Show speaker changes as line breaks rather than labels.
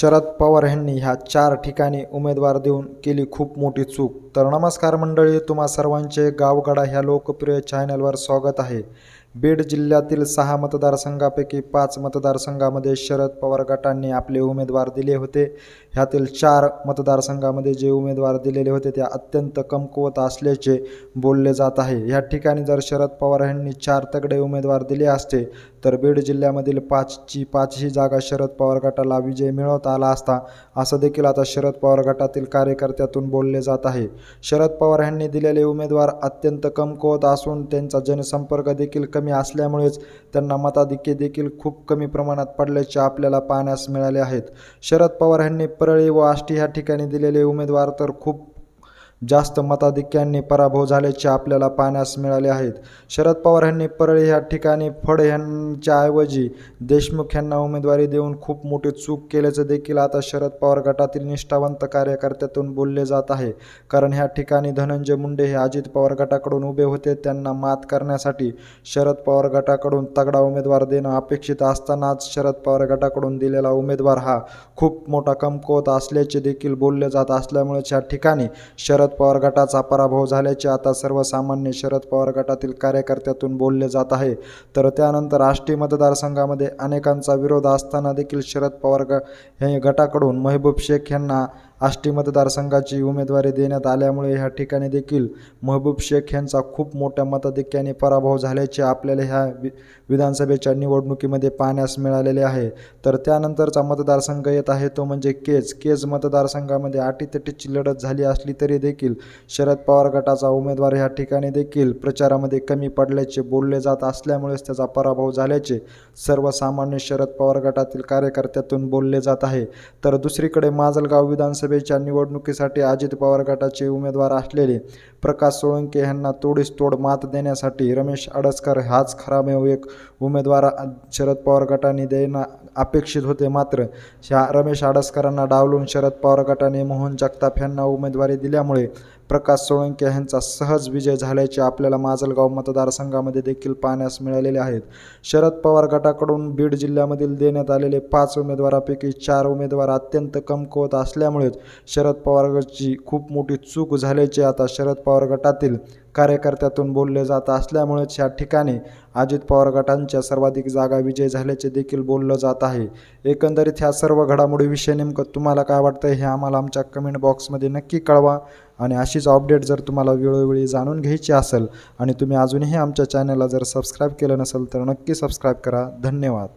शरद पवार यांनी ह्या चार ठिकाणी उमेदवार देऊन केली खूप मोठी चूक. तर नमस्कार मंडळी तुम्हा सर्वांचे गावगाडा ह्या लोकप्रिय चॅनलवर स्वागत आहे. बीड जिल्ह्यातील सहा मतदारसंघापैकी पाच मतदारसंघामध्ये शरद पवार गटांनी आपले उमेदवार दिले होते. ह्यातील चार मतदारसंघामध्ये जे उमेदवार दिलेले होते ते अत्यंत कमकुवत असल्याचे बोलले जात आहे. या ठिकाणी जर शरद पवार यांनी चार तगडे उमेदवार दिले असते तर बीड जिल्ह्यामधील पाचची पाचही जागा शरद पवार गटाला विजय मिळवता आला असता असं देखील आता शरद पवार गटातील कार्यकर्त्यातून बोलले जात आहे. शरद पवार यांनी दिलेले उमेदवार अत्यंत कमकुवत असून त्यांचा जनसंपर्क देखील कमी असल्यामुळेच त्यांना मताधिक्य देखील खूप कमी प्रमाणात पडल्याचे आपल्याला पाहण्यास मिळाले आहेत. शरद पवार यांनी परळी व आष्टी ह्या ठिकाणी दिलेले उमेदवार तर खूप जास्त मताधिक्यांनी पराभव झाल्याचे आपल्याला पाहण्यास मिळाले आहेत. शरद पवार यांनी परळी ह्या ठिकाणी फड यांच्याऐवजी देशमुख यांना उमेदवारी देऊन खूप मोठी चूक केल्याचं देखील आता शरद पवार गटातील निष्ठावंत कार्यकर्त्यातून बोलले जात आहे. कारण ह्या ठिकाणी धनंजय मुंडे हे अजित पवार गटाकडून उभे होते. त्यांना मात करण्यासाठी शरद पवार गटाकडून तगडा उमेदवार देणं अपेक्षित असतानाच शरद पवार गटाकडून दिलेला उमेदवार हा खूप मोठा कमकुवत असल्याचे देखील बोलले जात असल्यामुळेच या ठिकाणी शरद पवार गटाचा पराभव झाल्याचे आता सर्वसामान्य शरद पवार गटातील कार्यकर्त्यातून बोलले जात आहे. तर त्यानंतर आष्टी मतदारसंघामध्ये अनेकांचा विरोध असताना देखील शरद पवार ग हे गटाकडून महबूब शेख यांना आष्टी मतदारसंघाची उमेदवारी देण्यात आल्यामुळे ह्या ठिकाणी देखील महबूब शेख यांचा खूप मोठ्या मताधिक्याने पराभव झाल्याचे आपल्याला ह्या वि विधानसभेच्या निवडणुकीमध्ये पाहण्यास मिळालेले आहे. तर त्यानंतरचा मतदारसंघ येत आहे तो म्हणजे केज. केज मतदारसंघामध्ये अटीतटीची लढत झाली असली तरी देखील शरद पवार गटाचा उमेदवार ह्या ठिकाणी देखील प्रचारामध्ये कमी पडल्याचे बोलले जात असल्यामुळेच त्याचा पराभव झाल्याचे सर्वसामान्य शरद पवार गटातील कार्यकर्त्यातून बोलले जात आहे. तर दुसरीकडे माजलगाव विधानसभेच्या निवडणुकीसाठी अजित पवार गटाचे उमेदवार असलेले प्रकाश सोळंके यांना तोडीस तोड मात देण्यासाठी रमेश अडसकर हाच खरामेव एक उमेदवार शरद पवार गटाने देणं अपेक्षित होते. मात्र ह्या रमेश आडसकरांना डावलून शरद पवार गटाने मोहन जगताप यांना उमेदवारी दिल्यामुळे प्रकाश सोळंके यांचा सहज विजय झाल्याचे आपल्याला माजलगाव मतदारसंघामध्ये देखील पाहण्यास मिळालेले आहेत. शरद पवार गटाकडून बीड जिल्ह्यामधील देण्यात आलेले पाच उमेदवारापैकी चार उमेदवार अत्यंत कमकुवत असल्यामुळेच शरद पवार गटची खूप मोठी चूक झाल्याचे आता शरद पवार गटातील कार्यकर्त्यातून बोलले जात असल्यामुळेच या ठिकाणी अजित पवार गटांच्या सर्वाधिक जागा विजय झाल्याचे देखील बोललं जात आहे. एकंदरीत ह्या सर्व घडामोडीविषयी नेमकं तुम्हाला काय वाटतं हे आम्हाला आमच्या कमेंट बॉक्समध्ये नक्की कळवा. आणि अशीच अपडेट जर तुम्हाला वेळोवेळी जाणून घ्यायची असेल आणि तुम्ही अजूनही आमच्या चॅनलला जर सबस्क्राईब केलं नसेल तर नक्की सबस्क्राईब करा. धन्यवाद.